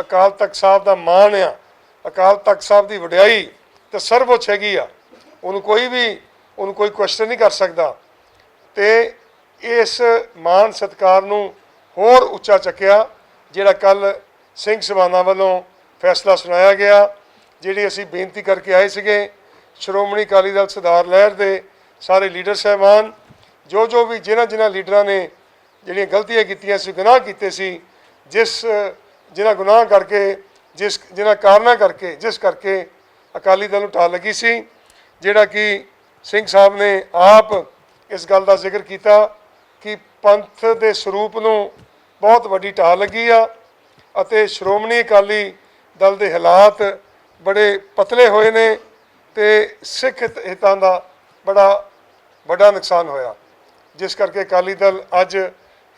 ਅਕਾਲ ਤਖਤ ਸਾਹਿਬ ਦਾ ਮਾਣ ਆ, ਅਕਾਲ ਤਖਤ ਸਾਹਿਬ ਦੀ ਵਡਿਆਈ ਤੇ ਸਰਵਉੱਚ ਹੈਗੀ ਆ। ਉਹਨੂੰ ਕੋਈ ਵੀ, ਉਹਨੂੰ ਕੋਈ ਕੁਐਸਚਨ ਨਹੀਂ ਕਰ ਸਕਦਾ। ਤੇ ਇਸ ਮਾਨ ਸਤਕਾਰ ਨੂੰ ਹੋਰ ਉੱਚਾ ਚੱਕਿਆ, ਜਿਹੜਾ ਕੱਲ ਸਿੰਘ ਸਭਾਨਾ ਵੱਲੋਂ ਫੈਸਲਾ ਸੁਣਾਇਆ ਗਿਆ, ਜਿਹੜੀ ਅਸੀਂ ਬੇਨਤੀ ਕਰਕੇ ਆਏ ਸੀਗੇ, ਸ਼੍ਰੋਮਣੀ ਅਕਾਲੀ ਦਲ ਸਰਦਾਰ ਲਹਿਰ ਦੇ ਸਾਰੇ ਲੀਡਰ ਸਹਿਬਾਨ, ਜੋ ਜੋ ਵੀ ਜਿਨ੍ਹਾਂ ਜਿਨ੍ਹਾਂ ਲੀਡਰਾਂ ਨੇ ਜਿਹੜੀਆਂ ਗਲਤੀਆਂ ਕੀਤੀਆਂ ਸੀ, ਗੁਨਾਹ ਕੀਤੇ ਸੀ, ਜਿਸ ਜਿਨ੍ਹਾਂ ਗੁਨਾਹ ਕਰਕੇ, ਜਿਸ, ਜਿਨ੍ਹਾਂ ਕਾਰਨਾਂ ਕਰਕੇ, ਜਿਸ ਕਰਕੇ ਅਕਾਲੀ ਦਲ ਨੂੰ ਢਾਲ ਲੱਗੀ ਸੀ, ਜਿਹੜਾ ਕਿ ਸਿੰਘ ਸਾਹਿਬ ਨੇ ਆਪ ਇਸ ਗੱਲ ਦਾ ਜ਼ਿਕਰ ਕੀਤਾ ਕਿ ਪੰਥ ਦੇ ਸਰੂਪ ਨੂੰ ਬਹੁਤ ਵੱਡੀ ਢਾਲ ਲੱਗੀ ਆ ਅਤੇ ਸ਼੍ਰੋਮਣੀ ਅਕਾਲੀ ਦਲ ਦੇ ਹਾਲਾਤ ਬੜੇ ਪਤਲੇ ਹੋਏ ਨੇ ਤੇ ਸਿੱਖ ਹਿੱਤਾਂ ਦਾ ਬੜਾ ਵੱਡਾ ਨੁਕਸਾਨ ਹੋਇਆ। ਜਿਸ ਕਰਕੇ ਅਕਾਲੀ ਦਲ ਅੱਜ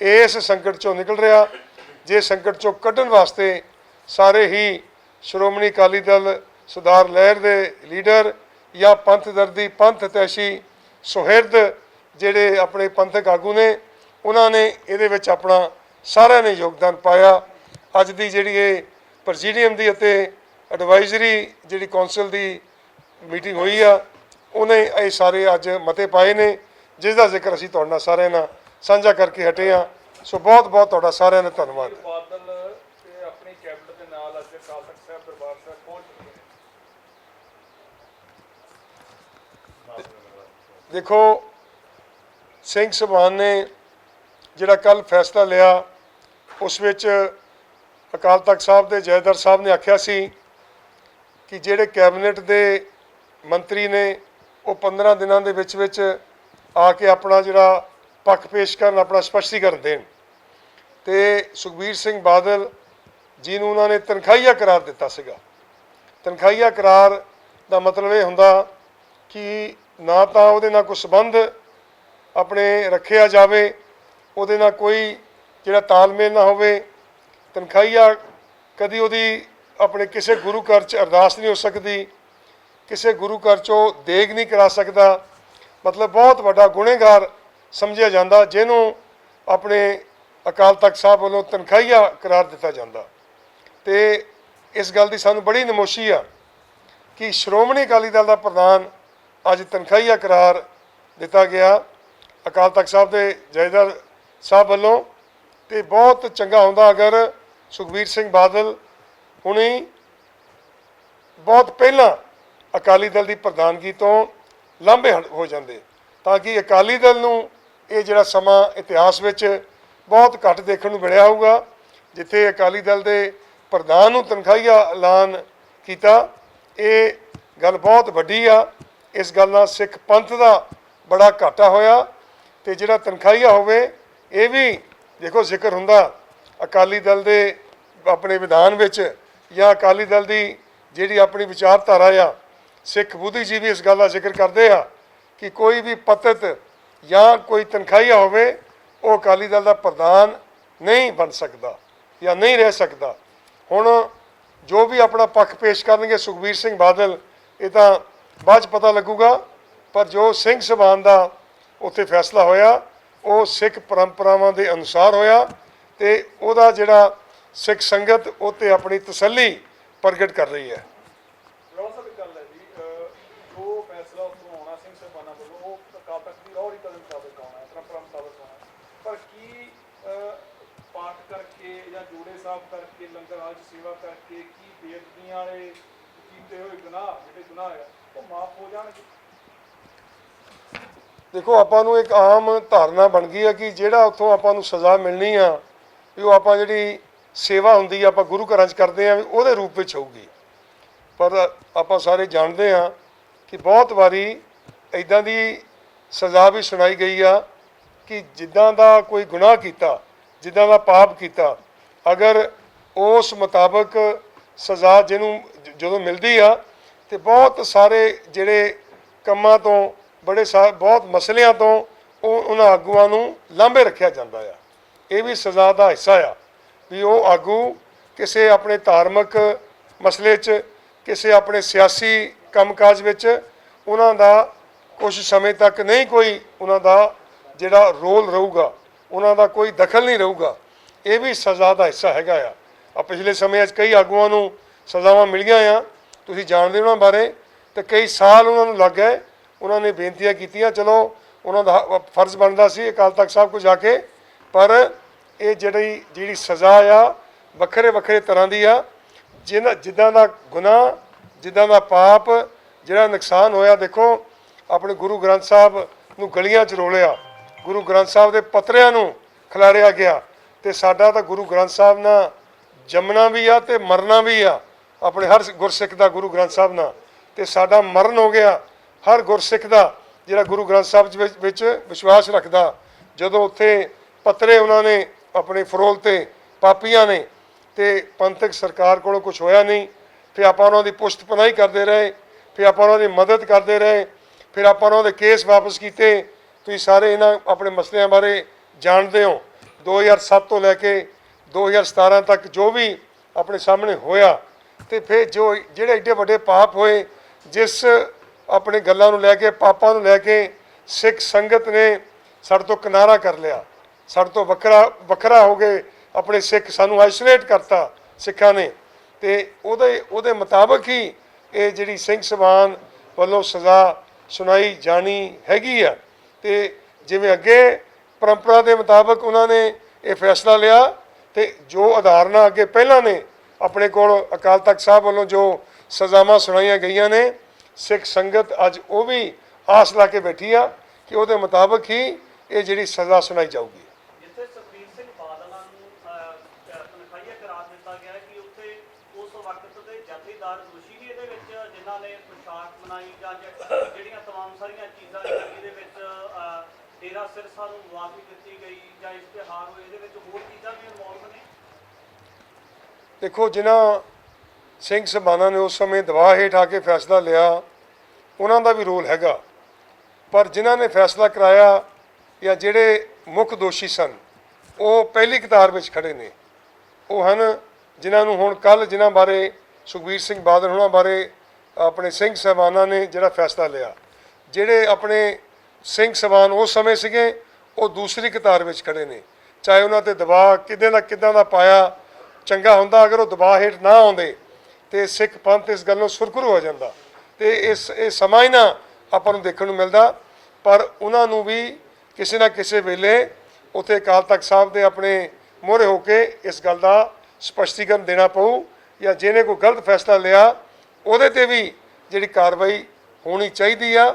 ਇਸ ਸੰਕਟ ਚੋਂ ਨਿਕਲ ਰਿਹਾ ਜੇ ਸੰਕਟ ਚੋਂ ਕੱਢਣ ਵਾਸਤੇ ਸਾਰੇ ਹੀ ਸ਼੍ਰੋਮਣੀ ਅਕਾਲੀ ਦਲ, ਸੁਧਾਰ ਲਹਿਰ ਦੇ ਲੀਡਰ ਜਾਂ ਪੰਥ ਦਰਦੀ, ਪੰਥ ਤੈਸ਼ੀ ਸੁਹਿਰਦ ਜਿਹੜੇ ਆਪਣੇ ਪੰਥਕ ਆਗੂ ਨੇ, ਉਹਨਾਂ ਨੇ ਇਹਦੇ ਵਿੱਚ ਆਪਣਾ ਸਾਰਿਆਂ ਨੇ ਯੋਗਦਾਨ ਪਾਇਆ। ਅੱਜ ਦੀ ਜਿਹੜੀ ਇਹ ਪ੍ਰੈਜ਼ੀਡੀਅਮ ਦੀ ਅਤੇ ਐਡਵਾਈਜ਼ਰੀ ਜਿਹੜੀ ਕੌਂਸਲ ਦੀ ਮੀਟਿੰਗ ਹੋਈ ਆ, ਉਹਨੇ ਇਹ ਸਾਰੇ ਅੱਜ ਮਤੇ ਪਾਏ ਨੇ, ਜਿਸ ਦਾ ਜ਼ਿਕਰ ਅਸੀਂ ਤੁਹਾਡੇ ਨਾਲ ਸਾਰਿਆਂ ਨਾਲ ਸਾਂਝਾ ਕਰਕੇ ਹਟੇ ਆ ਸੋ ਬਹੁਤ ਬਹੁਤ ਤੁਹਾਡਾ ਸਾਰਿਆਂ ਦਾ ਧੰਨਵਾਦ। ਬਾਦਲ ਤੇ ਆਪਣੀ ਕੈਬਨਿਟ ਦੇ ਨਾਲ ਅੱਜ ਅਕਾਲ ਤਖਤ ਸਾਹਿਬ ਦਰਬਾਰ ਸਾਹਿਬ ਪਹੁੰਚ ਚੁੱਕੇ ਨੇ। ਦੇਖੋ ਸਿੰਘ ਸਭਾਨ ਨੇ ਜਿਹੜਾ ਕੱਲ ਫੈਸਲਾ ਲਿਆ ਉਸ ਵਿੱਚ ਅਕਾਲ ਤਖਤ ਸਾਹਿਬ ਦੇ ਜੈਦਰ ਸਾਹਿਬ ਨੇ ਆਖਿਆ ਸੀ ਕਿ ਜਿਹੜੇ ਕੈਬਨਿਟ ਦੇ ਮੰਤਰੀ ਨੇ ਉਹ 15 ਦਿਨਾਂ ਦੇ ਵਿੱਚ ਵਿੱਚ ਆ ਕੇ ਆਪਣਾ ਜਿਹੜਾ ਪੱਖ ਪੇਸ਼ ਕਰਨ, ਆਪਣਾ ਸਪਸ਼ਟੀਕਰਨ ਦੇਣ। ਤੇ ਸੁਖਬੀਰ ਸਿੰਘ ਬਾਦਲ ਜੀ ਨੂੰ ਉਹਨਾਂ ਨੇ ਤਨਖਾਹੀਆ ਕਰਾਰ ਦਿੱਤਾ ਸੀਗਾ। ਤਨਖਾਹੀਆ ਕਰਾਰ ਦਾ ਮਤਲਬ ਇਹ ਹੁੰਦਾ ਕਿ ਨਾ ਤਾਂ ਉਹਦੇ ਨਾਲ ਕੋਈ ਸਬੰਧ ਆਪਣੇ ਰੱਖਿਆ ਜਾਵੇ, ਉਹਦੇ ਨਾਲ ਕੋਈ ਜਿਹੜਾ ਤਾਲਮੇਲ ਨਾ ਹੋਵੇ। ਤਨਖਾਹੀਆ ਕਦੀ ਉਹਦੀ ਆਪਣੇ ਕਿਸੇ ਗੁਰੂ ਘਰ 'ਚ ਅਰਦਾਸ ਨਹੀਂ ਹੋ ਸਕਦੀ, ਕਿਸੇ ਗੁਰੂ ਘਰ 'ਚੋਂ ਦੇਗ ਨਹੀਂ ਕਰਾ ਸਕਦਾ। ਮਤਲਬ ਬਹੁਤ ਵੱਡਾ ਗੁਨੇਗਾਰ ਸਮਝਿਆ ਜਾਂਦਾ, ਜਿਹਨੂੰ ਆਪਣੇ ਅਕਾਲ ਤਖਤ ਸਾਹਿਬ ਵੱਲੋਂ ਤਨਖਾਹੀਆ ਕਰਾਰ ਦਿੱਤਾ ਜਾਂਦਾ। ਤੇ ਇਸ ਗੱਲ ਦੀ ਸਾਨੂੰ ਬੜੀ ਨਮੋਸ਼ੀ ਆ ਕਿ ਸ਼੍ਰੋਮਣੀ ਅਕਾਲੀ ਦਲ ਦਾ ਪ੍ਰਧਾਨ ਅੱਜ ਤਨਖਾਹੀਆ ਕਰਾਰ ਦਿੱਤਾ ਗਿਆ ਅਕਾਲ ਤਖਤ ਸਾਹਿਬ ਦੇ ਜੈਦਰ ਸਾਹਿਬ ਵੱਲੋਂ। ਤੇ ਬਹੁਤ ਚੰਗਾ ਹੁੰਦਾ ਅਗਰ ਸੁਖਬੀਰ ਸਿੰਘ ਬਾਦਲ ਹੁਣੀ ਬਹੁਤ ਪਹਿਲਾਂ ਅਕਾਲੀ ਦਲ ਦੀ ਪ੍ਰਧਾਨਗੀ ਤੋਂ ਲਾਂਭੇ ਹਟ- ਹੋ ਜਾਂਦੇ, ਤਾਂ ਕਿ ਅਕਾਲੀ ਦਲ ਨੂੰ ਇਹ ਜਿਹੜਾ ਸਮਾਂ ਇਤਿਹਾਸ ਵਿੱਚ ਬਹੁਤ ਘੱਟ ਦੇਖਣ ਨੂੰ ਮਿਲਿਆ ਹੋਊਗਾ, ਜਿੱਥੇ ਅਕਾਲੀ ਦਲ ਦੇ ਪ੍ਰਧਾਨ ਨੂੰ ਤਨਖਾਹੀਆ ਐਲਾਨ ਕੀਤਾ, ਇਹ ਗੱਲ ਬਹੁਤ ਵੱਡੀ ਆ। ਇਸ ਗੱਲ ਨਾਲ ਸਿੱਖ ਪੰਥ ਦਾ ਬੜਾ ਘਾਟਾ ਹੋਇਆ ਤੇ ਜਿਹੜਾ ਤਨਖਾਹੀਆ ਹੋਵੇ, ਇਹ ਵੀ ਦੇਖੋ ਜ਼ਿਕਰ ਹੁੰਦਾ ਅਕਾਲੀ ਦਲ ਦੇ ਆਪਣੇ ਵਿਧਾਨ ਵਿੱਚ ਜਾਂ ਅਕਾਲੀ ਦਲ ਦੀ ਜਿਹੜੀ ਆਪਣੀ ਵਿਚਾਰਧਾਰਾ ਆ। ਸਿੱਖ ਬੁੱਧੀਜੀਵੀ ਇਸ ਗੱਲ ਦਾ ਜ਼ਿਕਰ ਕਰਦੇ ਆ ਕਿ ਕੋਈ ਵੀ ਪਤਿਤ ਜਾਂ ਕੋਈ ਤਨਖਾਹੀਆ ਹੋਵੇ, ਉਹ ਅਕਾਲੀ ਦਲ ਦਾ ਪ੍ਰਧਾਨ ਨਹੀਂ ਬਣ ਸਕਦਾ ਜਾਂ ਨਹੀਂ ਰਹਿ ਸਕਦਾ। ਹੁਣ ਜੋ ਵੀ ਆਪਣਾ ਪੱਖ ਪੇਸ਼ ਕਰਨਗੇ ਸੁਖਬੀਰ ਸਿੰਘ ਬਾਦਲ, ਇਹ ਤਾਂ ਬਾਅਦ ਚ ਪਤਾ ਲੱਗੂਗਾ, ਪਰ ਜੋ ਸਿੰਘ ਸਭਾਨ ਦਾ ਉੱਥੇ ਫੈਸਲਾ ਹੋਇਆ, ਉਹ ਸਿੱਖ ਪਰੰਪਰਾਵਾਂ ਦੇ ਅਨੁਸਾਰ ਹੋਇਆ ਤੇ ਉਹਦਾ ਜਿਹੜਾ ਸਿੱਖ ਸੰਗਤ, ਉਹ ਤੇ ਆਪਣੀ ਤਸੱਲੀ ਪ੍ਰਗਟ ਕਰ ਰਹੀ ਹੈ ਰੌਣ ਸਾਹਿਬ ਇੱਕ ਗੱਲ ਹੈ ਜੀ ਅਹ, ਜੋ ਫੈਸਲਾ ਉੱਥੋਂ ਆਉਣਾ ਸਿੰਘ ਸਾਹਿਬਾਨਾਂ ਵੱਲੋਂ ਉਹ ਅਕਾਲ ਤਖਤ ਦੀ ਰੌੜੀ ਕਦਮ ਮੁਤਾਬਕ ਆਉਣਾ ਹੈ ਪਰੰਪਰਾ ਮੁਤਾਬਕ ਆਉਣਾ ਹੈ ਪਰ ਕੀ ਅਹ, ਪਾਠ ਕਰਕੇ ਜਾਂ ਜੋੜੇ ਸਾਹਿਬ ਕਰਕੇ, ਲੰਗਰ ਹਾਲ 'ਚ ਸੇਵਾ ਕਰਕੇ ਕੀ ਬੇਅਦਬੀਆਂ ਵਾਲੇ ਕੀਤੇ ਹੋਏ ਗੁਨਾਹ, ਜਿਹੜੇ ਗੁਨਾਹ ਆ, ਉਹ ਮਾਫ ਹੋ ਜਾਣਗੇ। ਦੇਖੋ, ਆਪਾਂ ਨੂੰ ਇੱਕ ਆਮ ਧਾਰਨਾ ਬਣ ਗਈ ਹੈ ਕਿ ਜਿਹੜਾ ਉੱਥੋਂ ਆਪਾਂ ਨੂੰ ਸਜ਼ਾ ਮਿਲਣੀ ਆ, ਵੀ ਉਹ ਆਪਾਂ ਜਿਹੜੀ ਸੇਵਾ ਹੁੰਦੀ ਆ, ਆਪਾਂ ਗੁਰੂ ਘਰਾਂ 'ਚ ਕਰਦੇ ਆ, ਵੀ ਉਹਦੇ ਰੂਪ ਵਿੱਚ ਹੋਊਗੀ। ਪਰ ਆਪਾਂ ਸਾਰੇ ਜਾਣਦੇ ਆ ਕਿ ਬਹੁਤ ਵਾਰੀ ਇਦਾਂ ਦੀ ਸਜ਼ਾ ਵੀ ਸੁਣਾਈ ਗਈ ਆ ਕਿ ਜਿੱਦਾਂ ਦਾ ਕੋਈ ਗੁਨਾਹ ਕੀਤਾ, ਜਿੱਦਾਂ ਦਾ ਪਾਪ ਕੀਤਾ ਅਗਰ ਉਸ ਮੁਤਾਬਕ ਸਜ਼ਾ ਜਿਹਨੂੰ ਜਦੋਂ ਮਿਲਦੀ ਆ ਤੇ ਬਹੁਤ ਸਾਰੇ ਜਿਹੜੇ ਕੰਮਾਂ ਤੋਂ, ਬੜੇ ਸਾ, ਬਹੁਤ ਮਸਲਿਆਂ ਤੋਂ ਉਹ ਉਹਨਾਂ ਆਗੂਆਂ ਨੂੰ ਲਾਂਭੇ ਰੱਖਿਆ ਜਾਂਦਾ ਆ। ਇਹ ਵੀ ਸਜ਼ਾ ਦਾ ਹਿੱਸਾ ਆ ਵੀ ਉਹ ਆਗੂ ਕਿਸੇ ਆਪਣੇ ਧਾਰਮਿਕ ਮਸਲੇ 'ਚ, ਕਿਸੇ ਆਪਣੇ ਸਿਆਸੀ ਕੰਮਕਾਜ ਵਿੱਚ ਉਹਨਾਂ ਦਾ ਕੁਝ ਸਮੇਂ ਤੱਕ ਨਹੀਂ ਕੋਈ ਉਹਨਾਂ ਦਾ ਜਿਹੜਾ ਰੋਲ ਰਹੂਗਾ, ਉਹਨਾਂ ਦਾ ਕੋਈ ਦਖਲ ਨਹੀਂ ਰਹੂਗਾ। ਇਹ ਵੀ ਸਜ਼ਾ ਦਾ ਹਿੱਸਾ ਹੈਗਾ ਆ। ਆ ਪਿਛਲੇ ਸਮੇਂ 'ਚ ਕਈ ਆਗੂਆਂ ਨੂੰ ਸਜ਼ਾਵਾਂ ਮਿਲੀਆਂ ਆ। ਤੁਸੀਂ ਜਾਣਦੇ ਹੋ ਉਹਨਾਂ ਬਾਰੇ। ਤੇ ਕਈ ਸਾਲ ਉਹਨਾਂ ਨੂੰ ਲੱਗ ਗਏ। ਉਹਨਾਂ ਨੇ ਬੇਨਤੀਆਂ ਕੀਤੀਆਂ, ਚਲੋ ਉਹਨਾਂ ਦਾ ਹ- ਫਰਜ਼ ਬਣਦਾ ਸੀ ਅਕਾਲ ਤਖਤ ਸਾਹਿਬ ਕੋਲ ਜਾ ਕੇ। ਪਰ ਇਹ ਜਿਹੜੀ ਜਿਹੜੀ ਸਜ਼ਾ ਆ, ਵੱਖਰੇ ਵੱਖਰੇ ਤਰ੍ਹਾਂ ਦੀ ਆ। ਜਿਨ੍ਹਾਂ, ਜਿੱਦਾਂ ਦਾ ਗੁਨਾਹ, ਜਿੱਦਾਂ ਦਾ ਪਾਪ, ਜਿਹੜਾ ਨੁਕਸਾਨ ਹੋਇਆ, ਦੇਖੋ, ਆਪਣੇ ਗੁਰੂ ਗ੍ਰੰਥ ਸਾਹਿਬ ਨੂੰ ਗਲੀਆਂ 'ਚ ਰੋਲਿਆ। ਗੁਰੂ ਗ੍ਰੰਥ ਸਾਹਿਬ ਦੇ ਪਤਰਿਆਂ ਨੂੰ ਖਿਲਾਰਿਆ ਗਿਆ। ਤੇ ਸਾਡਾ ਤਾਂ ਗੁਰੂ ਗ੍ਰੰਥ ਸਾਹਿਬ ਨਾਲ ਜੰਮਣਾ ਵੀ ਆ ਤੇ ਮਰਨਾ ਵੀ ਆ। ਆਪਣੇ ਹਰ ਗੁਰਸਿੱਖ ਦਾ ਗੁਰੂ ਗ੍ਰੰਥ ਸਾਹਿਬ ਨਾਲ। ਤੇ ਸਾਡਾ ਮਰਨ ਹੋ ਗਿਆ, ਹਰ ਗੁਰਸਿੱਖ ਦਾ ਜਿਹੜਾ ਗੁਰੂ ਗ੍ਰੰਥ ਸਾਹਿਬ ਵਿੱਚ- ਵਿੱਚ ਵਿਸ਼ਵਾਸ ਰੱਖਦਾ। ਜਦੋਂ ਉੱਥੇ ਪੱਤਰੇ ਉਹਨਾਂ ਨੇ ਆਪਣੇ ਫਰੋਲ ਤੇ ਪਾਪੀਆਂ ਨੇ ਤੇ ਪੰਥਕ ਸਰਕਾਰ ਕੋਲੋਂ ਕੁਝ ਹੋਇਆ ਨਹੀਂ, ਫਿਰ ਆਪਾਂ ਉਹਨਾਂ ਦੀ ਪੁਸ਼ਤ ਪਨਾਹੀ ਕਰਦੇ ਰਹੇ, ਫਿਰ ਆਪਾਂ ਉਹਨਾਂ ਦੀ ਮਦਦ ਕਰਦੇ ਰਹੇ, ਫਿਰ ਆਪਾਂ ਉਹਨਾਂ ਦੇ ਕੇਸ ਵਾਪਸ ਕੀਤੇ। ਤੁਸੀਂ ਸਾਰੇ ਇਹਨਾਂ ਆਪਣੇ ਮਸਲਿਆਂ ਬਾਰੇ ਜਾਣਦੇ ਹੋ। 2007 ਤੋਂ ਲੈ ਕੇ 2017 ਤੱਕ ਜੋ ਵੀ ਆਪਣੇ ਸਾਹਮਣੇ ਹੋਇਆ ਤੇ ਫਿਰ ਜੋ ਜਿਹੜੇ ਏਡੇ ਵੱਡੇ ਪਾਪ ਹੋਏ, ਜਿਸ ਆਪਣੇ ਗੱਲਾਂ ਨੂੰ ਲੈ ਕੇ, ਪਾਪਾਂ ਨੂੰ ਲੈ ਕੇ ਸਿੱਖ ਸੰਗਤ ਨੇ ਸਾਡੇ ਤੋਂ ਕਿਨਾਰਾ ਕਰ ਲਿਆ। ਸਾਡੇ ਤੋਂ ਵੱਖਰਾ ਵੱਖਰਾ ਹੋ ਗਏ ਆਪਣੇ ਸਿੱਖ ਸਾਨੂੰ ਆਈਸੋਲੇਟ ਕਰਤਾ ਸਿੱਖਾਂ ਨੇ। ਤੇ ਉਹਦੇ ਉਹਦੇ ਮੁਤਾਬਕ ਹੀ ਇਹ ਜਿਹੜੀ ਸਿੰਘ ਸਭਾਨ ਵੱਲੋਂ ਸਜ਼ਾ ਸੁਣਾਈ ਜਾਣੀ ਹੈਗੀ ਆ। ਤੇ ਜਿਵੇਂ ਅੱਗੇ ਪਰੰਪਰਾ ਦੇ ਮੁਤਾਬਕ ਉਹਨਾਂ ਨੇ ਇਹ ਫੈਸਲਾ ਲਿਆ ਤੇ ਜੋ ਆਧਾਰਨਾ ਅੱਗੇ ਪਹਿਲਾਂ ਨੇ ਆਪਣੇ ਕੋਲ ਅਕਾਲ ਤਖਤ ਸਾਹਿਬ ਵੱਲੋਂ ਜੋ ਸਜ਼ਾਵਾਂ ਸੁਣਾਈਆਂ ਗਈਆਂ ਨੇ ਸਿੱਖ ਸੰਗਤ ਅੱਜ ਉਹ ਵੀ ਆਸ ਲਾ ਕੇ ਬੈਠੀ ਆ ਕਿ ਉਹਦੇ ਮੁਤਾਬਕ ਹੀ ਇਹ ਜਿਹੜੀ ਸਜ਼ਾ ਸੁਣਾਈ ਜਾਊਗੀ ਜਿੱਥੇ ਸੁਖਬੀਰ ਸਿੰਘ ਬਾਦਲਾਂ ਨੂੰ ਅਹ, ਅਹ, ਤਨਖਾਹੀਆ ਕਰਾਰ ਦਿੱਤਾ ਗਿਆ ਹੈ ਕਿ ਉੱਥੇ ਉਸ ਵਕਤ ਦੇ ਜਥੇਦਾਰ ਦੋਸ਼ੀ ਵੀ ਇਹਦੇ ਵਿੱਚ ਜਿਨ੍ਹਾਂ ਨੇ ਪੁਸ਼ਾਕ ਬਣਾਈ ਜਾਂ ਜ- ਜਿਹੜੀਆਂ तमाम ਸਾਰੀਆਂ ਚੀਜ਼ਾਂ ਨੇ ਇਹਦੇ ਵਿੱਚ ਮੁਆਫੀ ਦਿੱਤੀ ਗਈ ਜਾਂ ਇਸ਼ਤਿਹਾਰ ਹੋਏ, ਇਹਦੇ ਵਿੱਚ ਹੋਰ ਚੀਜ਼ਾਂ ਵੀ ਇਨਵੋਲਵ ਨੇ? ਦੇਖੋ, ਜਿਨ੍ਹਾਂ ਸਿੰਘ ਸਭਾਨਾ ਨੇ ਉਸ ਸਮੇਂ ਦਬਾਅ ਹੇਠ ਆ ਕੇ ਫੈਸਲਾ ਲਿਆ, ਉਹਨਾਂ ਦਾ ਵੀ ਰੋਲ ਹੈਗਾ। ਪਰ ਜਿਨ੍ਹਾਂ ਨੇ ਫੈਸਲਾ ਕਰਾਇਆ ਜਾਂ ਜਿਹੜੇ ਮੁੱਖ ਦੋਸ਼ੀ ਸਨ, ਉਹ ਪਹਿਲੀ ਕਤਾਰ ਵਿੱਚ ਖੜੇ ਨੇ। ਉਹ ਹਨ ਜਿਨ੍ਹਾਂ ਨੂੰ ਹੁਣ ਕੱਲ ਜਿਨ੍ਹਾਂ ਬਾਰੇ ਸੁਖਬੀਰ ਸਿੰਘ ਬਾਦਲ ਹੋਣਾ ਬਾਰੇ ਆਪਣੇ ਸਿੰਘ ਸਭਾਨਾ ਨੇ ਜਿਹੜਾ ਫੈਸਲਾ ਲਿਆ, ਜਿਹੜੇ ਆਪਣੇ ਸਿੰਘ ਸਭਾਨ ਉਸ ਸਮੇਂ ਸੀਗੇ, ਉਹ ਦੂਸਰੀ ਕਤਾਰ ਵਿੱਚ ਖੜੇ ਨੇ। ਚਾਹੇ ਉਹਨਾਂ ਤੇ ਦਬਾਅ ਕਿਦਾਂ ਦਾ ਕਿਦਾਂ ਦਾ ਪਾਇਆ ਚੰਗਾ ਹੁੰਦਾ, ਅਗਰ ਉਹ ਦਬਾਅ ਹੇਠ ਨਾ ਆਉਂਦੇ, ਤੇ ਸਿੱਖ ਪੰਥ ਇਸ ਗੱਲ ਨੂੰ ਸੁਰਖਰੂ ਹੋ ਜਾਂਦਾ। ਤੇ ਇਸ ਇਹ ਸਮਾਂ ਹੀ ਨਾ ਆਪਾਂ ਨੂੰ ਦੇਖਣ ਨੂੰ ਮਿਲਦਾ, ਪਰ ਉਹਨਾਂ ਨੂੰ ਵੀ ਕਿਸੇ ਨਾ ਕਿਸੇ ਵੇਲੇ ਉੱਥੇ ਅਕਾਲ ਤਖਤ ਸਾਹਿਬ ਦੇ ਆਪਣੇ ਮੋਹਰੇ ਹੋ ਕੇ ਇਸ ਗੱਲ ਦਾ ਸਪਸ਼ਟੀਕਰਨ ਦੇਣਾ ਪਊ, ਜਾਂ ਜਿਹਨੇ ਕੋਈ ਗਲਤ ਫੈਸਲਾ ਲਿਆ, ਉਹਦੇ ਤੇ ਵੀ ਜਿਹੜੀ ਕਾਰਵਾਈ ਹੋਣੀ ਚਾਹੀਦੀ ਆ।